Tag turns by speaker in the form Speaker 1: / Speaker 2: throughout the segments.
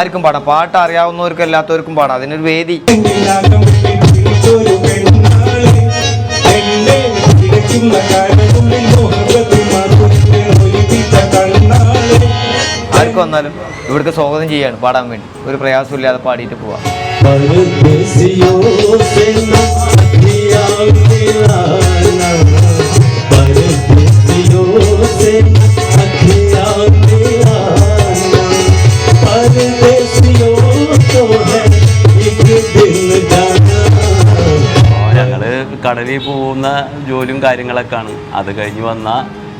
Speaker 1: ആർക്കും പാടാം. പാട്ട് അറിയാവുന്നവർക്കും അല്ലാത്തവർക്കും പാടാം. അതിനൊരു വേദി. ആർക്കും വന്നാലും ഇവിടുത്തെ സ്വാഗതം ചെയ്യാണ്. പാടാൻ വേണ്ടി. ഒരു പ്രയാസമില്ലാതെ പാടിയിട്ട് പോവാം.
Speaker 2: Thank
Speaker 3: you. കടലിൽ പോകുന്ന ജോലിയും കാര്യങ്ങളൊക്കെയാണ്. അത് കഴിഞ്ഞ് വന്ന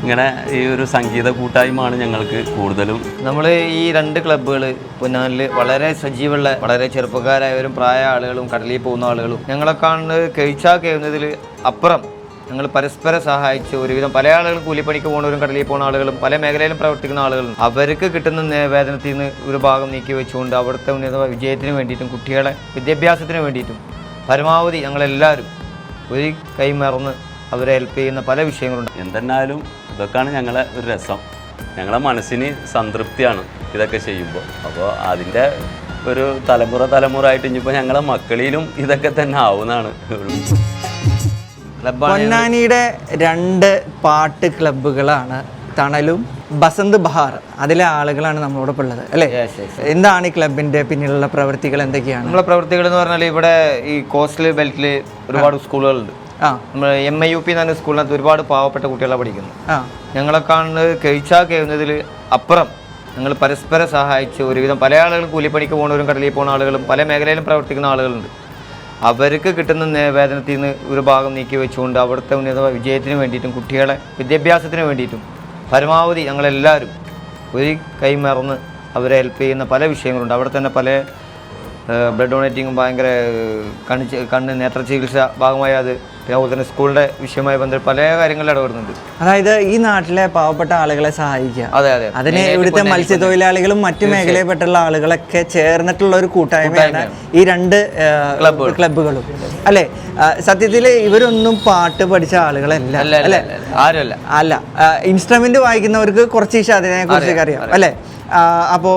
Speaker 3: ഇങ്ങനെ ഈ ഒരു സംഗീത കൂട്ടായ്മയാണ് ഞങ്ങൾക്ക് കൂടുതലും.
Speaker 1: നമ്മൾ ഈ രണ്ട് ക്ലബ്ബുകൾ പൊന്നാനിൽ വളരെ സജീവമുള്ള വളരെ ചെറുപ്പക്കാരായവരും പ്രായ ആളുകളും കടലിൽ പോകുന്ന ആളുകളും ഞങ്ങളെ കാണുന്നത് കഴിച്ചാൽ കേൾക്കുന്നതിൽ അപ്പുറം ഞങ്ങൾ പരസ്പരം സഹായിച്ച് ഒരുവിധം പല ആളുകളും കൂലിപ്പണിക്ക് പോകുന്നവരും കടലിൽ പോകുന്ന ആളുകളും പല മേഖലയിലും പ്രവർത്തിക്കുന്ന ആളുകളും അവർക്ക് കിട്ടുന്ന വേതനത്തിൽ നിന്ന് ഒരു ഭാഗം നീക്കി വെച്ചുകൊണ്ട് അവിടുത്തെ ഉന്നത വിജയത്തിന് വേണ്ടിയിട്ടും കുട്ടികളെ വിദ്യാഭ്യാസത്തിന് വേണ്ടിയിട്ടും പരമാവധി ഞങ്ങളെല്ലാവരും ഒരു കൈ അവരെ ഹെൽപ്പ് ചെയ്യുന്ന പല വിഷയങ്ങളുണ്ട്.
Speaker 3: എന്തെന്നാലും ഇതൊക്കെയാണ് ഞങ്ങളെ ഒരു രസം. ഞങ്ങളെ മനസ്സിന് സംതൃപ്തിയാണ് ഇതൊക്കെ ചെയ്യുമ്പോൾ. അപ്പോൾ അതിന്റെ ഒരു തലമുറ തലമുറ ആയിട്ട് ഇനിയിപ്പോൾ ഞങ്ങളെ മക്കളിലും ഇതൊക്കെ തന്നെ ആവുന്നതാണ്.
Speaker 1: ക്ലബ്ബാണ്
Speaker 4: പൊന്നാനിയുടെ രണ്ട് പാട്ട് ക്ലബ്ബുകളാണ് തണലും ബസന്ത് ബഹാർ അതിലെ ആളുകളാണ് നമ്മളോടൊപ്പം ഉള്ളത് അല്ലേ. എന്താണ് ഈ ക്ലബിന്റെ പിന്നിലുള്ള പ്രവൃത്തികൾ എന്തൊക്കെയാണ്?
Speaker 1: നമ്മളെ പ്രവൃത്തികൾ എന്ന് പറഞ്ഞാൽ ഇവിടെ ഈ കോസ്റ്റൽ ബെൽറ്റിൽ ഒരുപാട് സ്കൂളുകളുണ്ട്. നമ്മൾ എം ഐ യു പി എന്ന് പറഞ്ഞ സ്കൂളിനകത്ത് ഒരുപാട് പാവപ്പെട്ട കുട്ടികളാണ് പഠിക്കുന്നു ഞങ്ങളെ കാണുന്നത് കഴിച്ചാൽ കേൾക്കുന്നതിൽ അപ്പുറം ഞങ്ങൾ പരസ്പരം സഹായിച്ച് ഒരുവിധം പല ആളുകളും കൂലിപ്പണിക്ക് പോകുന്നവരും കടലിൽ പോകുന്ന ആളുകളും പല മേഖലയിലും പ്രവർത്തിക്കുന്ന ആളുകളുണ്ട്. അവർക്ക് കിട്ടുന്ന വേതനത്തിൽ നിന്ന് ഒരു ഭാഗം നീക്കി വെച്ചുകൊണ്ട് അവിടുത്തെ ഉന്നത വിജയത്തിന് വേണ്ടിയിട്ടും കുട്ടികളെ വിദ്യാഭ്യാസത്തിന് വേണ്ടിയിട്ടും പരമാവധി ഞങ്ങളെല്ലാവരും ഒരു കൈമറന്ന് അവരെ ഹെൽപ്പ് ചെയ്യുന്ന പല വിഷയങ്ങളുണ്ട്. അവിടെ തന്നെ പല ബ്ലഡ് ഡൊണേറ്റിങ്ങും ഭയങ്കര കണ്ണ് കണ്ണ് നേത്ര ചികിത്സ ഭാഗമായ അത് അതുപോലെ തന്നെ സ്കൂളിന്റെ വിഷയമായി ബന്ധപ്പെട്ട് പല കാര്യങ്ങളും ഇടപെടുന്നുണ്ട്.
Speaker 4: അതായത് ഈ നാട്ടിലെ പാവപ്പെട്ട ആളുകളെ സഹായിക്കുക.
Speaker 1: അതെ അതെ
Speaker 4: അതിന് ഇവിടുത്തെ മത്സ്യത്തൊഴിലാളികളും മറ്റു മേഖലയിൽപ്പെട്ടുള്ള ആളുകളൊക്കെ ചേർന്നിട്ടുള്ള ഒരു കൂട്ടായ്മയാണ് ഈ രണ്ട് ക്ലബുകളും അല്ലെ? സത്യത്തിൽ ഇവരൊന്നും പാട്ട് പഠിച്ച ആളുകളല്ല.
Speaker 1: അല്ല അല്ല
Speaker 4: ഇൻസ്ട്രുമെന്റ് വായിക്കുന്നവർക്ക് കുറച്ച് അതിനെ കുറിച്ചൊക്കെ അറിയാം. അല്ലെ? അപ്പോൾ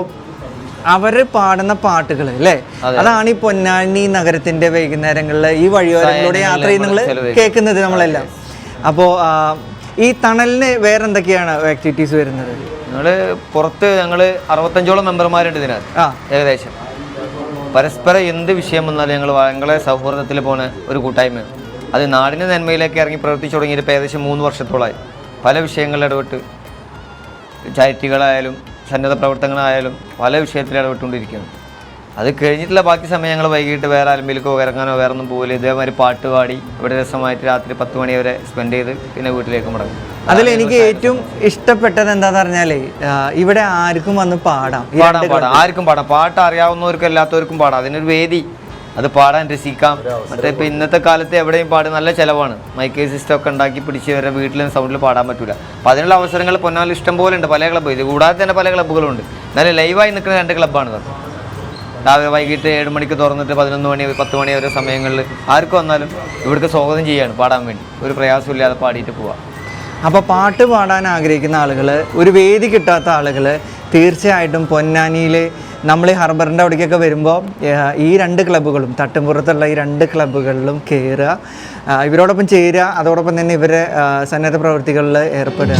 Speaker 4: അവർ പാടുന്ന പാട്ടുകൾ അല്ലേ അതാണ് ഈ പൊന്നാനി നഗരത്തിന്റെ വൈകുന്നേരങ്ങളിൽ ഈ വഴിയോരങ്ങളിലൂടെ യാത്ര ചെയ്യുന്ന നിങ്ങൾ കേൾക്കുന്നത് നമ്മളെല്ലാം. അപ്പോ ഈ തണലിന് വേറെ എന്തൊക്കെയാണ് ആക്ടിവിറ്റീസ് വരുന്നത്?
Speaker 1: ഞങ്ങൾ പുറത്ത് ഞങ്ങൾ അറുപത്തഞ്ചോളം മെമ്പർമാരുണ്ട് ഇതിനകത്ത്. ഏകദേശം. പരസ്പരം എന്ത് വിഷയം വന്നാലും ഞങ്ങൾ ഞങ്ങളെ സൗഹൃദത്തിൽ പോണ ഒരു കൂട്ടായ്മ. അത് നാടിന്റെ നന്മയിലേക്ക് ഇറങ്ങി പ്രവർത്തിച്ചു തുടങ്ങിയിട്ട് ഇപ്പോൾ ഏകദേശം മൂന്ന് വർഷത്തോളമായി പല വിഷയങ്ങളിൽ ഇടപെട്ട്. ചാരിറ്റികളായാലും സന്നദ്ധ പ്രവർത്തനങ്ങളായാലും പല വിഷയത്തിൽ ഇടപെട്ടുകൊണ്ടിരിക്കുകയാണ് അത് കഴിഞ്ഞിട്ടുള്ള ബാക്കി സമയം ഞങ്ങൾ വൈകിട്ട് വേറെ ആലമ്പിലേക്കോ ഇറങ്ങാനോ വേറെ ഒന്നും പോകില്ല ഇതേമാതിരി പാട്ട് പാടി ഇവിടെ രസമായിട്ട് രാത്രി പത്ത് മണി വരെ സ്പെൻഡ് ചെയ്ത് പിന്നെ വീട്ടിലേക്ക് മടങ്ങും.
Speaker 4: അതിൽ എനിക്ക് ഏറ്റവും ഇഷ്ടപ്പെട്ടത് എന്താന്ന് പറഞ്ഞാലേ ഇവിടെ ആർക്കും വന്ന് പാടാം.
Speaker 1: പാടാം പാടാം. ആർക്കും പാടാം. പാട്ട് അറിയാവുന്നവർക്കും അല്ലാത്തവർക്കും പാടാം. അതിനൊരു വേദി. അത് പാടാൻ രസിക്കാം. മറ്റേ ഇപ്പം ഇന്നത്തെ കാലത്ത് എവിടെയും പാട് നല്ല ചിലവാണ്. മൈക്ക് സിസ്റ്റം ഒക്കെ ഉണ്ടാക്കി പിടിച്ച് വരെ വീട്ടിലും സൗണ്ടിൽ പാടാൻ പറ്റില്ല അപ്പം അതിനുള്ള അവസരങ്ങൾ പൊന്നാൽ ഇഷ്ടം പോലെ ഉണ്ട്. പല ക്ലബ്ബ് ഇത് കൂടാതെ തന്നെ പല ക്ലബ്ബുകളുണ്ട് എന്നാലും ലൈവായി നിൽക്കുന്ന രണ്ട് ക്ലബ്ബാണ് ഇത് രാവിലെ വൈകിട്ട് ഏഴ് മണിക്ക് തുറന്നിട്ട് പതിനൊന്ന് മണി പത്ത് മണി വരെ സമയങ്ങളിൽ ആർക്ക് വന്നാലും ഇവിടേക്ക് സ്വാഗതം ചെയ്യാണ് പാടാൻ വേണ്ടി. ഒരു പ്രയാസമില്ലാതെ പാടിയിട്ട് പോവാം.
Speaker 4: അപ്പോൾ പാട്ട് പാടാൻ ആഗ്രഹിക്കുന്ന ആളുകൾ ഒരു വേദി കിട്ടാത്ത ആളുകൾ തീർച്ചയായിട്ടും പൊന്നാനിയിൽ നമ്മൾ ഈ ഹർബറിന്റെ അവിടേക്കൊക്കെ വരുമ്പോൾ ഈ രണ്ട് ക്ലബ്ബുകളും തട്ടുംപുറത്തുള്ള ഈ രണ്ട് ക്ലബ്ബുകളിലും കയറുക ഇവരോടൊപ്പം ചേരുക. അതോടൊപ്പം തന്നെ ഇവരെ സന്നദ്ധ പ്രവർത്തികളിൽ ഏർപ്പെടുക.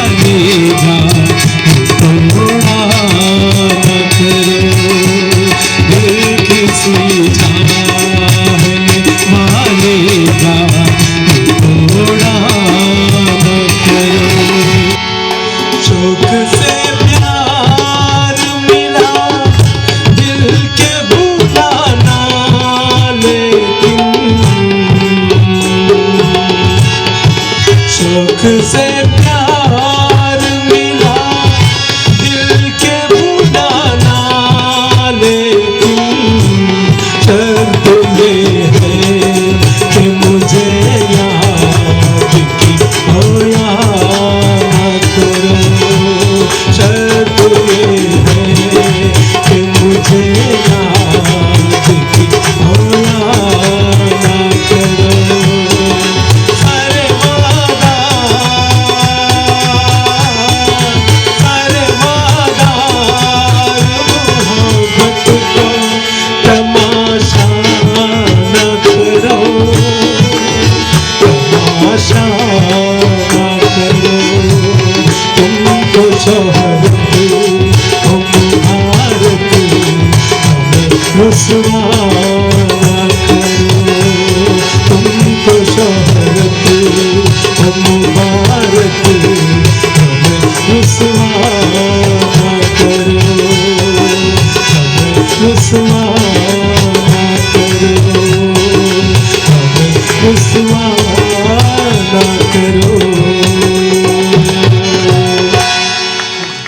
Speaker 2: Cause save শ্বশুরা